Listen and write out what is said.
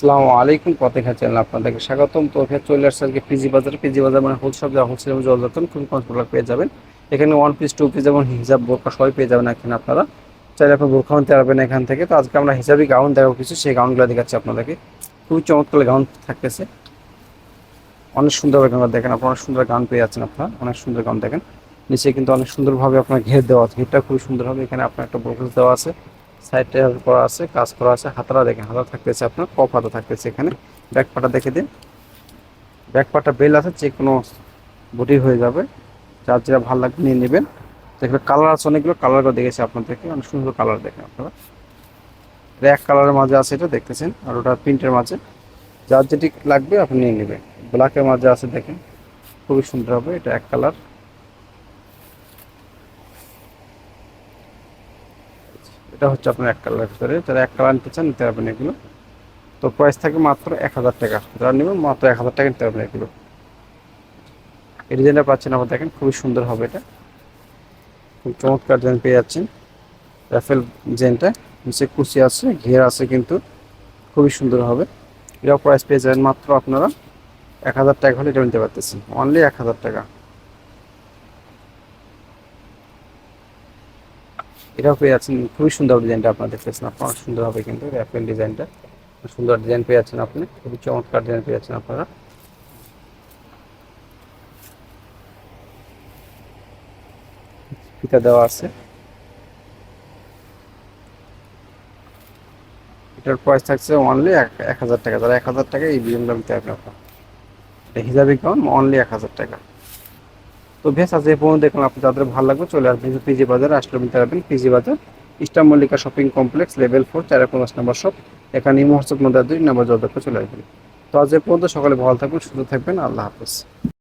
আসসালামু আলাইকুম। পথেখা চ্যানেল আপনাদেরকে স্বাগতম। তো এখানে চলে আসছে আজকে পিজি বাজার। পিজি বাজার মানে হোলসেল যা হোলসেল এবং জলযাতন খুবই কনফোর্টেবল পেয়ে যাবেন। এখানে ওয়ান পিস টু পিস এবং হিজাব বোরকা সবাই পেয়ে যাবেন এখানে আপনারা। চাইলে আপনি বোরখা নিতে পারবেন এখান থেকে। তো আজকে আমরা হিসাবি গাউন দেখাবো কিছু। সেই গাউনগুলো দেখাচ্ছি আপনাদেরকে। খুবই চমৎকার গাউন থাকতেছে। অনেক সুন্দর গাউন দেখেন আপনারা। অনেক সুন্দর গাউন পেয়ে যাচ্ছেন আপনারা। অনেক সুন্দর গাউন দেখেন। নিচে কিন্তু অনেক সুন্দরভাবে আপনার ঘের দেওয়া আছে। ঘেরটা খুবই সুন্দর হবে। এখানে আপনার একটা বোরকাস দেওয়া আছে। সাইডে করা আছে, কাজ করা আছে হাতারা দেখেন, হাতা থাকতেছে আপনার কপ হাতা থাকতেছে এখানে। ব্যাক পাটা দেখে দিন। ব্যাক পাটা বেল আছে, যে কোনো বডি হয়ে যাবে। যার যেটা ভালো লাগবে নিয়ে নেবেন। দেখবেন কালার আছে অনেকগুলো কালারও দেখেছি আপনাদেরকে, অনেক সুন্দর কালার দেখেন আপনারা। এক কালারের মাঝে আছে এটা, দেখতেছেন, আর ওটা প্রিন্টের মাঝে। যার যেটি লাগবে আপনি নিয়ে নেবেন। ব্ল্যাকের মাঝে আছে দেখেন, খুবই সুন্দর হবে এটা এক কালার। এটা হচ্ছে আপনার এক কালারের ভিতরে। যারা এক কালার নিতে চান, নিতে পারবেন এগুলো। তো প্রাইস থাকে মাত্র এক হাজার টাকা। যারা নেবেন, মাত্র এক হাজার টাকা নিতে পারবেন এগুলো। এই ডিজাইনটা পাচ্ছেন আবার দেখেন, খুবই সুন্দর হবে এটা। খুব চমৎকার ডিজাইন পেয়ে যাচ্ছেন। রাফেল ডিজাইনটা নিচে কুচি আছে, ঘের আছে কিন্তু। খুবই সুন্দর হবে। এটাও প্রাইস পেয়ে যাবেন মাত্র আপনারা এক হাজার টাকা হলে এটা নিতে পারতেছেন। অনলি এক হাজার টাকা। এটাও পেয়ে যাচ্ছেন, খুবই সুন্দর ডিজাইনটা আপনারা দেখতেছেন আপনারা সুন্দর হবে কিন্তু অ্যাপেল ডিজাইনটা। সুন্দর ডিজাইন পেয়ে যাচ্ছেন আপনি, খুবই চমৎকার ডিজাইন পেয়ে যাচ্ছেন আপনারা। ফিতা দেওয়া আছে। এটার প্রাইস থাকছে অনলি এক হাজার টাকা। যারা এক হাজার টাকা এই নিতে হবে আপনার। এটা হিজাবি কাউন অনলি এক হাজার টাকা। তো ভেস আজ পর্যন্ত দেখলাম আপনি তাদের ভালো লাগবে চলে আসবেন পিজি বাজার নিতে পারবেন পিজি বাজার Easter Mallika shopping complex level four চার পঞ্চাশ নম্বর শপ এখানে মহসব মন্দির দুই নম্বর জলদক্ষ চলে আসবেন। তো আজ পর্যন্ত সকালে ভালো থাকবেন, সুস্থ থাকবেন, আল্লাহ হাফেজ।